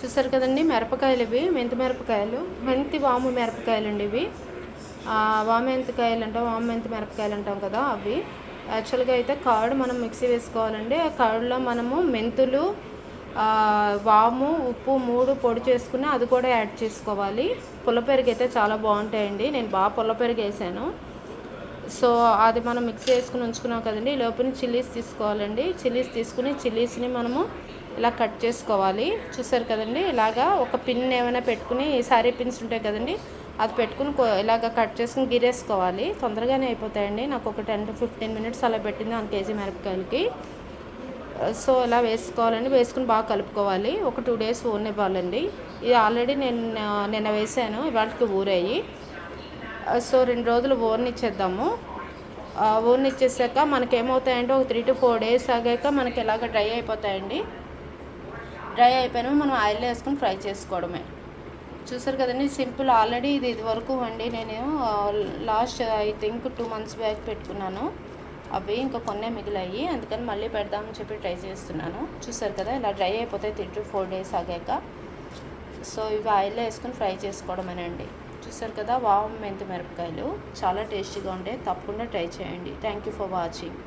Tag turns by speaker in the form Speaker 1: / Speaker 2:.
Speaker 1: చూసారు కదండి మిరపకాయలు ఇవి మెంతి మిరపకాయలు. మెంతి వాము మిరపకాయలు అండి ఇవి. వాము మెంతికాయలు అంటాం వాము మెంతి మిరపకాయలు అంటాం కదా అవి. యాక్చువల్గా అయితే కాడు మనం మిక్సీ వేసుకోవాలండి. ఆ కాడులో మనము మెంతులు వాము ఉప్పు మూడు పొడి చేసుకుని అది కూడా యాడ్ చేసుకోవాలి. పుల్లపెరుగు అయితే చాలా బాగుంటాయండి. నేను బాగా పుల్లపెరుగు వేసాను. సో అది మనం మిక్స్ చేసుకుని ఉంచుకున్నాం కదండి. ఈ లోపల చిల్లీస్ తీసుకోవాలండి. చిల్లీస్ తీసుకుని చిల్లీస్ని మనము ఇలా కట్ చేసుకోవాలి. చూసారు కదండి? ఇలాగా ఒక పిన్ ఏమైనా పెట్టుకుని సారీ పిన్స్ ఉంటాయి కదండి? అది పెట్టుకుని ఇలాగ కట్ చేసుకుని గిరేసుకోవాలి. తొందరగానే అయిపోతాయండి. నాకు ఒక టెన్ టు ఫిఫ్టీన్ మినిట్స్ అలా పెట్టింది వన్ కేజీ మిరపకాయలకి. సో ఇలా వేసుకోవాలండి. వేసుకుని బాగా కలుపుకోవాలి. ఒక టూ డేస్ ఊరనివ్వాలండి. ఇది ఆల్రెడీ నేను నిన్న వేసాను. ఇవాళకి ఊరాయి. సో రెండు రోజులు ఊరనిచ్చేద్దాము. ఆ, ఊరనిచ్చేసాక మనకి ఒక త్రీ టు ఫోర్ డేస్ ఆగాక మనకి ఇలాగ డ్రై అయిపోతాయండి. డ్రై అయిపోయినా మనం ఆయిల్లో వేసుకొని ఫ్రై చేసుకోవడమే. చూసారు కదండి సింపుల్ ఆల్రెడీ ఇది ఇది వరకు అండి నేను last I think two months back పెట్టుకున్నాను. అవి ఇంకా కొన్నే మిగిలాయి అందుకని మళ్ళీ పెడదామని చెప్పి ట్రై చేస్తున్నాను. చూసారు కదా ఇలా డ్రై అయిపోతాయి త్రీ టు ఫోర్ డేస్ ఆగాక. సో ఇవి ఆయిల్లో వేసుకుని ఫ్రై చేసుకోవడమేనండి. చూసారు కదా వామ్ మెంతి మిరపకాయలు. చాలా టేస్టీగా ఉంటాయి తప్పకుండా ట్రై చేయండి. Thank you for watching.